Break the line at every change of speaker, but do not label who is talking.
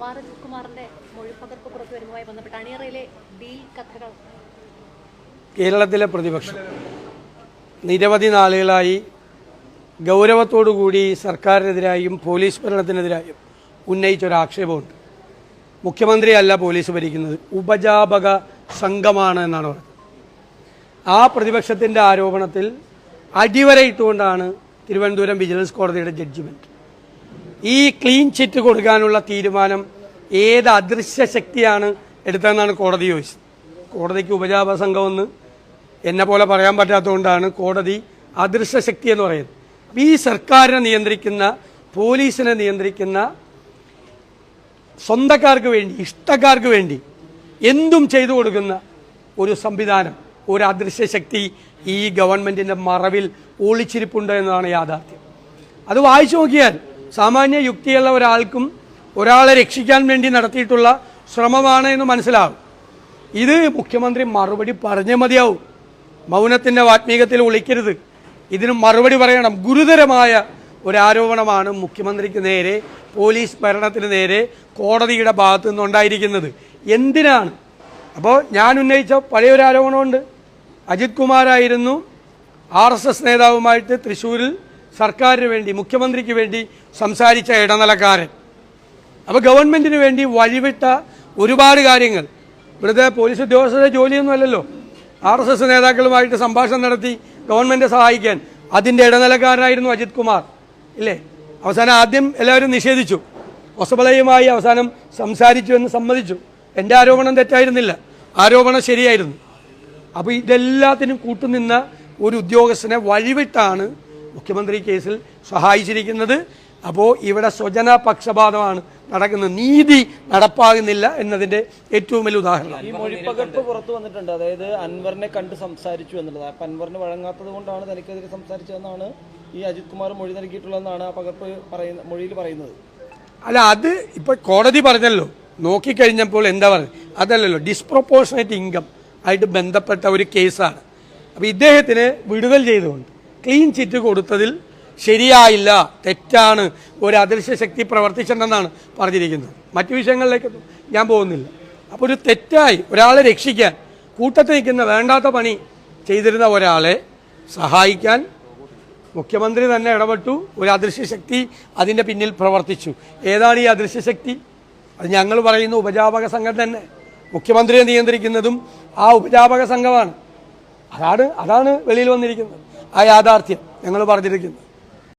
ഭാരത് കുമാറിന്റെ മൊഴിപ്പകർപ്പ് പുറത്തു വരുന്നതുമായി ബന്ധപ്പെട്ട് അണിയറയിലെ ഡീൽ കഥകൾ.
കേരളത്തിലെ പ്രതിപക്ഷം നിരവധി നാളുകളായി ഗൗരവത്തോടുകൂടി സർക്കാരിനെതിരായും പോലീസ് ഭരണത്തിനെതിരായും ഉന്നയിച്ചൊരാക്ഷേപമുണ്ട്. മുഖ്യമന്ത്രിയല്ല പോലീസ് ഭരിക്കുന്നത് ഉപജാപക സംഘമാണ് എന്നാണ് പറഞ്ഞത്. ആ പ്രതിപക്ഷത്തിന്റെ ആരോപണത്തിൽ അടിവരയിട്ടുകൊണ്ടാണ് തിരുവനന്തപുരം വിജിലൻസ് കോടതിയുടെ ജഡ്ജിമെന്റ് ഈ ക്ലീൻ ചിറ്റ് കൊടുക്കാനുള്ള തീരുമാനം ഏത് അദൃശ്യ ശക്തിയാണ് എടുത്തതെന്നാണ് കോടതി ചോദിച്ചത്. കോടതിക്ക് ഉപജാപ സംഘമെന്ന് എന്നെ പോലെ പറയാൻ പറ്റാത്തതുകൊണ്ടാണ് കോടതി അദൃശ്യ ശക്തി എന്ന് പറയുന്നത്. ഈ സർക്കാരിനെ നിയന്ത്രിക്കുന്ന പോലീസിനെ നിയന്ത്രിക്കുന്ന സ്വന്തക്കാർക്ക് വേണ്ടി ഇഷ്ടക്കാർക്ക് വേണ്ടി എന്തും ചെയ്തു കൊടുക്കുന്ന ഒരു സംവിധാനം ഒരു അദൃശ്യ ശക്തി ഈ ഗവൺമെന്റിന്റെ മറവിൽ ഒളിച്ചിരിപ്പുണ്ട് എന്നതാണ് യാഥാർത്ഥ്യം. അത് വായിച്ചു നോക്കിയാൽ സാമാന്യ യുക്തിയുള്ള ഒരാൾക്കും ഒരാളെ രക്ഷിക്കാൻ വേണ്ടി നടത്തിയിട്ടുള്ള ശ്രമമാണ് എന്ന് മനസ്സിലാവും. ഇത് മുഖ്യമന്ത്രി മറുപടി പറഞ്ഞേ മതിയാവും. മൗനത്തിന്റെ വാത്മീകത്തിൽ ഒളിക്കരുത് ഇതിന് മറുപടി പറയണം. ഗുരുതരമായ ഒരാരോപണമാണ് മുഖ്യമന്ത്രിക്ക് നേരെ പോലീസ് ഭരണത്തിന് നേരെ കോടതിയുടെ ഭാഗത്തു നിന്നുണ്ടായിരിക്കുന്നത്. എന്തിനാണ്? അപ്പോൾ ഞാൻ ഉന്നയിച്ച പഴയൊരു ആരോപണമുണ്ട്. അജിത് കുമാറായിരുന്നു ആർ എസ് എസ് നേതാവുമായിട്ട് തൃശ്ശൂരിൽ സർക്കാരിന് വേണ്ടി മുഖ്യമന്ത്രിക്ക് വേണ്ടി സംസാരിച്ച ഇടനിലക്കാരൻ. അപ്പോൾ ഗവൺമെന്റിന് വേണ്ടി വഴിവിട്ട ഒരുപാട് കാര്യങ്ങൾ. ഇവിടുത്തെ പോലീസ് ഉദ്യോഗസ്ഥരുടെ ജോലിയൊന്നും അല്ലല്ലോ. ആർ എസ് എസ് നേതാക്കളുമായിട്ട് സംഭാഷണം നടത്തി ഗവൺമെന്റ് സഹായിക്കാൻ. അതിന്റെ ഇടനിലക്കാരനായിരുന്നു അജിത് കുമാർ. ഇല്ലേ? അവസാനം ആദ്യം എല്ലാവരും നിഷേധിച്ചു. ഒസബളയുമായി അവസാനം സംസാരിച്ചു എന്ന് സമ്മതിച്ചു. എന്റെ ആരോപണം തെറ്റായിരുന്നില്ല. ആരോപണം ശരിയായിരുന്നു. അപ്പോൾ ഇതെല്ലാത്തിനും കൂട്ടുനിന്ന ഒരു ഉദ്യോഗസ്ഥനെ വഴിവിട്ടാണ് മുഖ്യമന്ത്രി കേസിൽ സഹായിച്ചിരിക്കുന്നത്. അപ്പോൾ ഇവിടെ സ്വജന പക്ഷപാതമാണ് നടക്കുന്നത്. നീതി നടപ്പാകുന്നില്ല എന്നതിന്റെ ഏറ്റവും വലിയ ഉദാഹരണം.
ഈ മൊഴിപ്പകർപ്പ് പുറത്തു വന്നിട്ടുണ്ട്. അതായത് അൻവറിനെ കണ്ട് സംസാരിച്ചു എന്നുള്ളത് അപ്പൊ അൻവറിന് വഴങ്ങാത്തത് കൊണ്ടാണ് തനിക്കെതിരെ സംസാരിച്ചതെന്നാണ് ഈ അജിത് കുമാർ മൊഴി നൽകിയിട്ടുള്ളതെന്നാണ് ആ പകർപ്പ് പറയുന്ന മൊഴിയിൽ പറയുന്നത്.
അല്ല അത് ഇപ്പോൾ കോടതി പറഞ്ഞല്ലോ. നോക്കിക്കഴിഞ്ഞപ്പോൾ എന്താ പറയുക അതല്ലല്ലോ ഡിസ്പ്രൊപ്പോർഷനേറ്റ് ഇൻകം ആയിട്ട് ബന്ധപ്പെട്ട ഒരു കേസാണ്. അപ്പോൾ ഇദ്ദേഹത്തിന് വിടുതൽ ചെയ്തുകൊണ്ട് ക്ലീൻ ചിറ്റ് കൊടുത്തതിൽ ശരിയായില്ല തെറ്റാണ് ഒരു അദൃശ്യ ശക്തി പ്രവർത്തിച്ചിട്ടുണ്ടെന്നാണ് പറഞ്ഞിരിക്കുന്നത്. മറ്റു വിഷയങ്ങളിലേക്ക് ഞാൻ പോകുന്നില്ല. അപ്പോൾ ഒരു തെറ്റായി ഒരാളെ രക്ഷിക്കാൻ കൂട്ടത്തിൽ നിൽക്കുന്ന വേണ്ടാത്ത പണി ചെയ്തിരുന്ന ഒരാളെ സഹായിക്കാൻ മുഖ്യമന്ത്രി തന്നെ ഇടപെട്ടു ഒരു അദൃശ്യ ശക്തി അതിന്റെ പിന്നിൽ പ്രവർത്തിച്ചു. ഏതാണ് ഈ അദൃശ്യ ശക്തി? അത് ഞങ്ങൾ പറയുന്ന ഉപജാപക സംഘം തന്നെ. മുഖ്യമന്ത്രിയെ നിയന്ത്രിക്കുന്നതും ആ ഉപജാപക സംഘമാണ്. അതാണ് അതാണ് വെളിയിൽ വന്നിരിക്കുന്നത്. ആ യാഥാർത്ഥ്യം ഞങ്ങൾ പറഞ്ഞിരിക്കുന്നത്